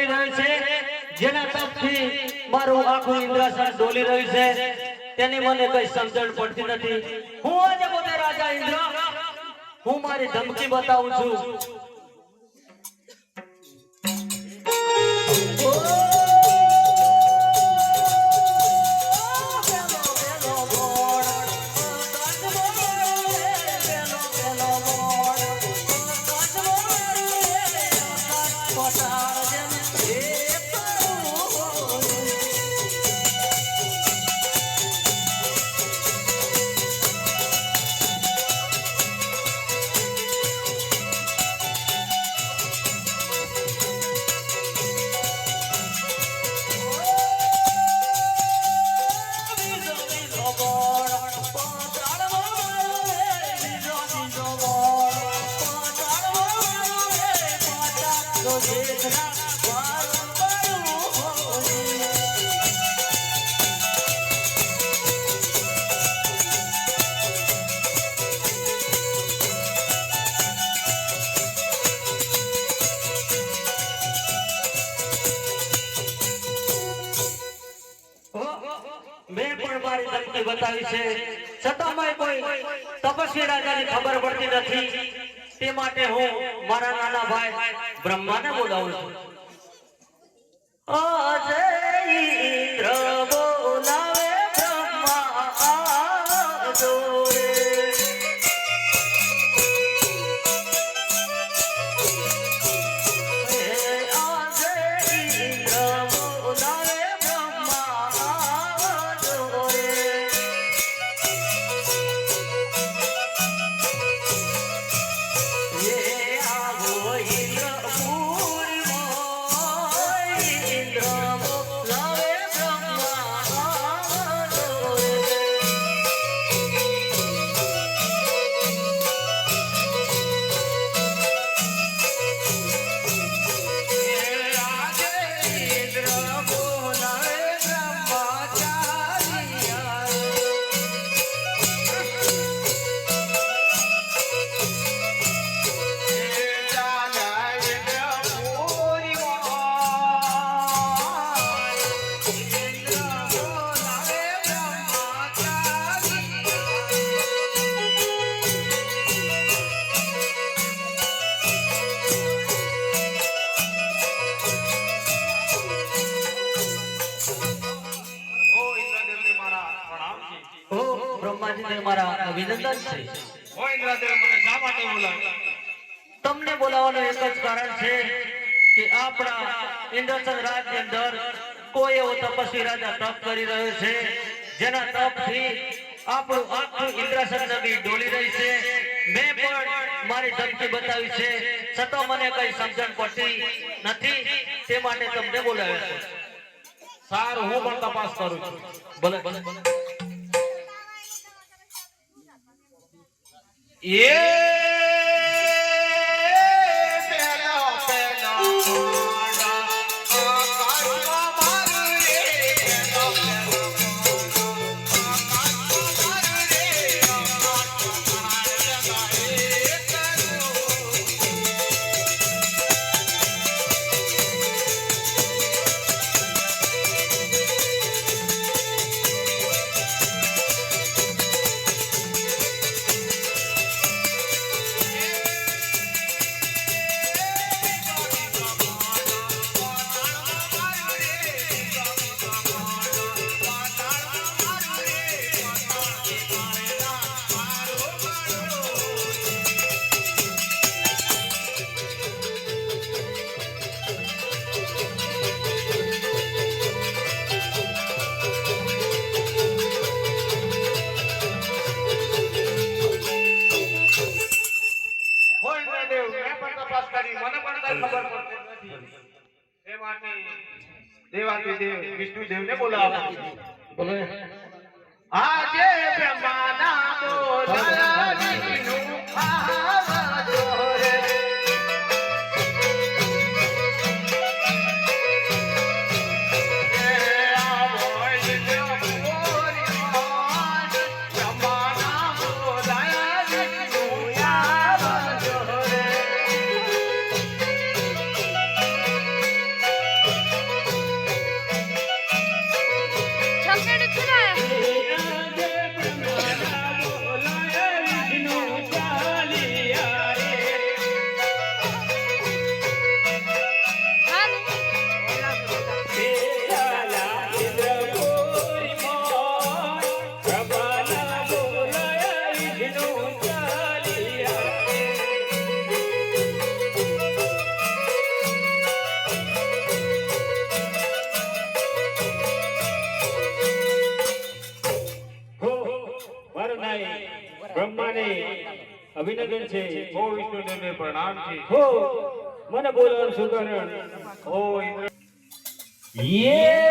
કરી રહ્યો છે. જેના તરફથી મારું આખું ઇન્દ્રાસન ડોલી રહ્યું છે. તેની મને કઈ સમજણ પડતી નથી. હું આજે પોતે રાજા ઇન્દ્ર. હું મારી ધમકી બતાવું છું. મારી બતાવી છે છતાંય કોઈ તપસ્વી રાજાની ખબર પડતી નથી. તે માટે હું મારા નાના ભાઈ બ્રહ્માને બોલાવું છું. અજય તમને બોલાવવાનું એક જ કારણ છે કે આપણા ઇન્દ્રસન રાજની અંદર કોઈ એવો તપસ્વી રાજા તપ કરી રહ્યો છે જેના તપથી આપણું આખું ઇન્દ્રસન નદી ડોલી રહી છે. મેં પણ મારી ધમકી બતાવી છે છતાં મને કઈ સમજણ પડતી નથી તે માટે તમને બોલાવ્યો છે. સારું હું પણ તપાસ કરું છું. ભલે ભલે. ભલે પ્રણામજી હો મને બોલાવવાનું સુકરણ હો ઇન્દ્ર. યે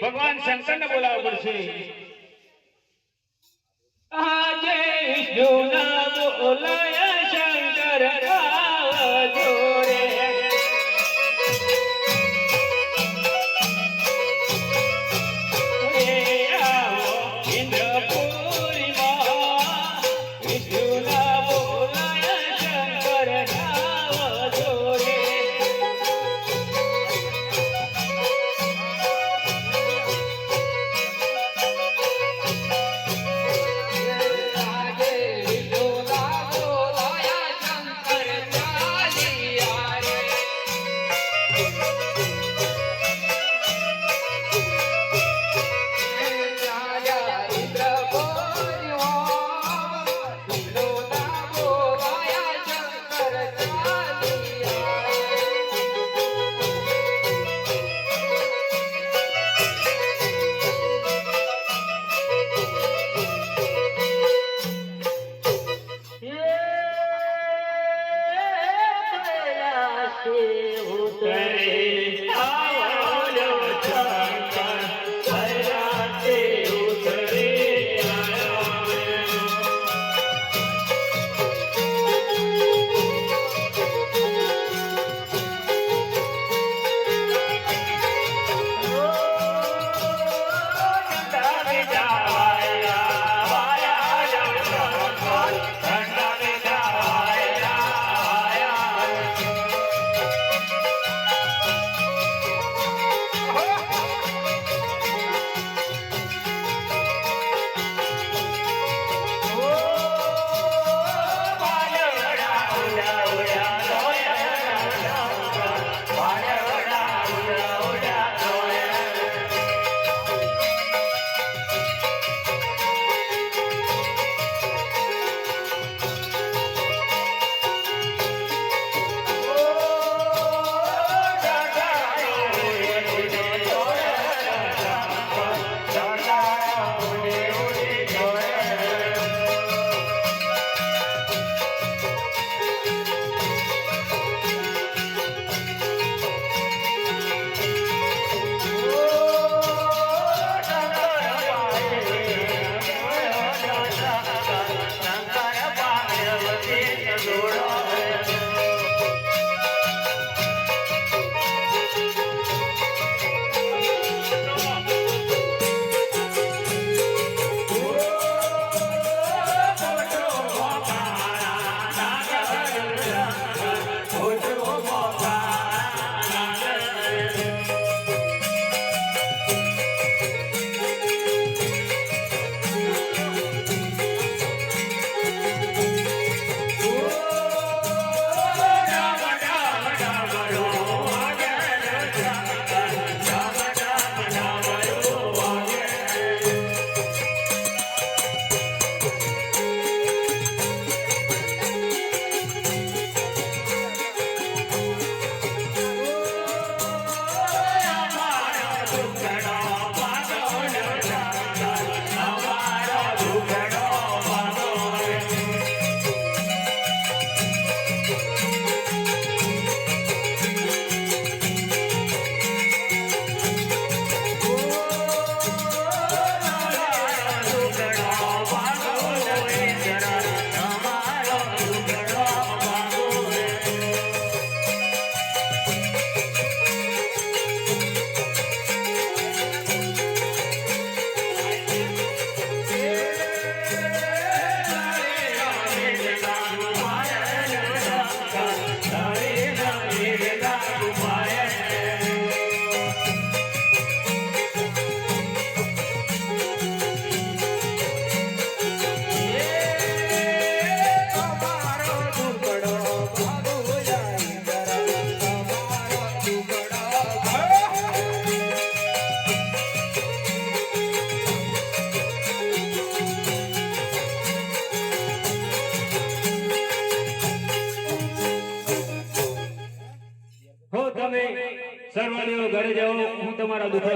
ભગવાન શંકરને બોલાવવું પડશે.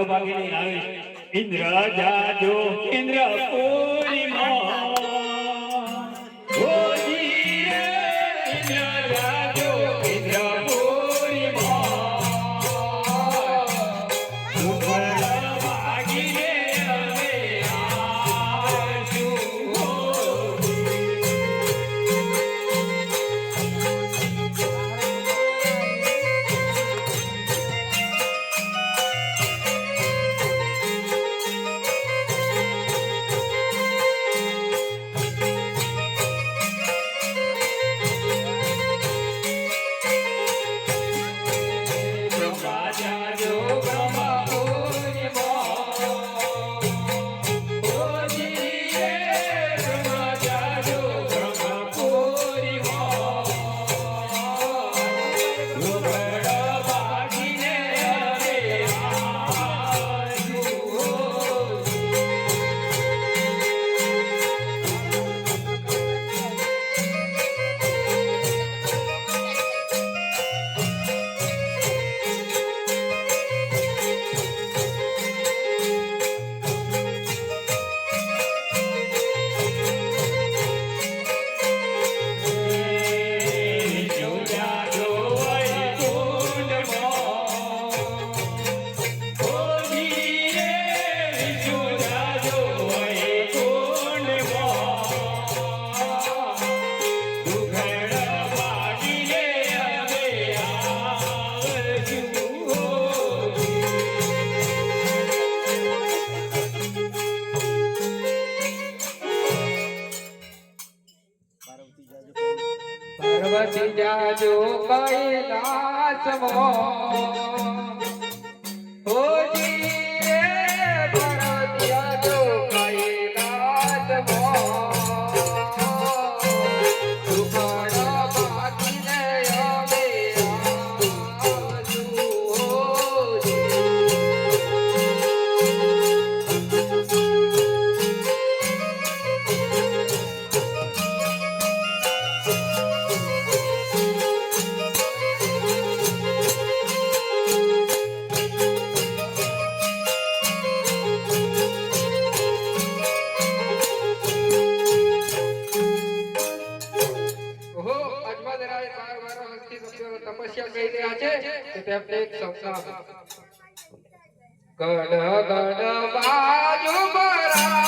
ભાગીને આવીશ. ઇન્દ્ર જાજો ઇન્દ્ર પૂરી માં નાચવો ગણ ગણ બાજુ બરા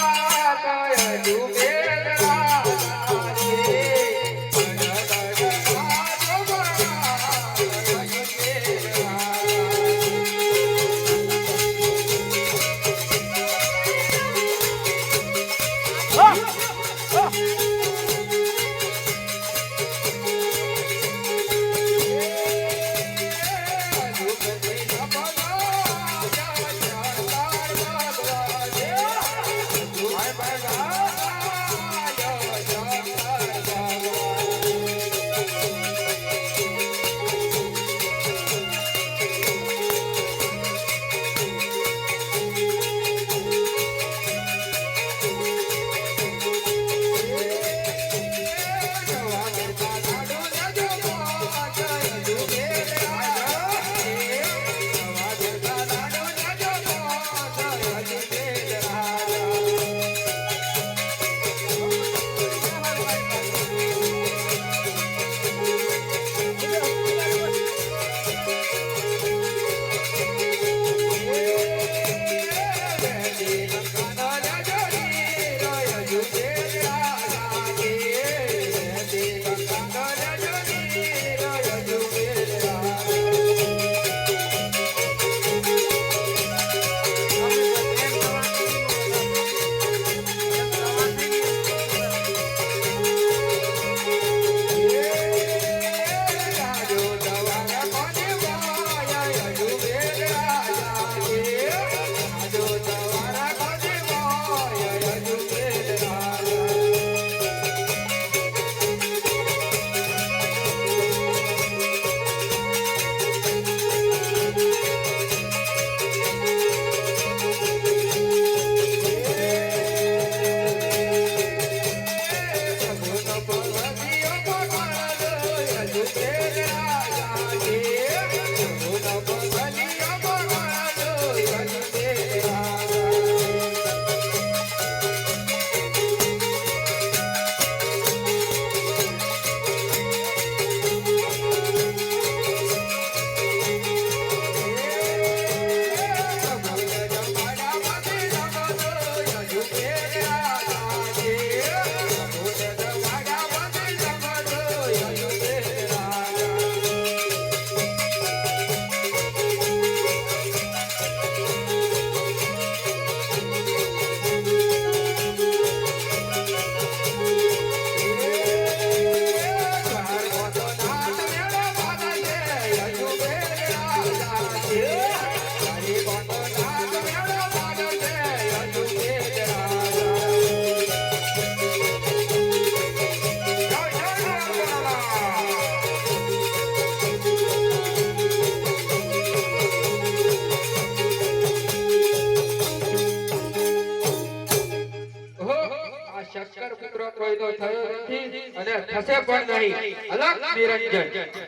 નિરંજન.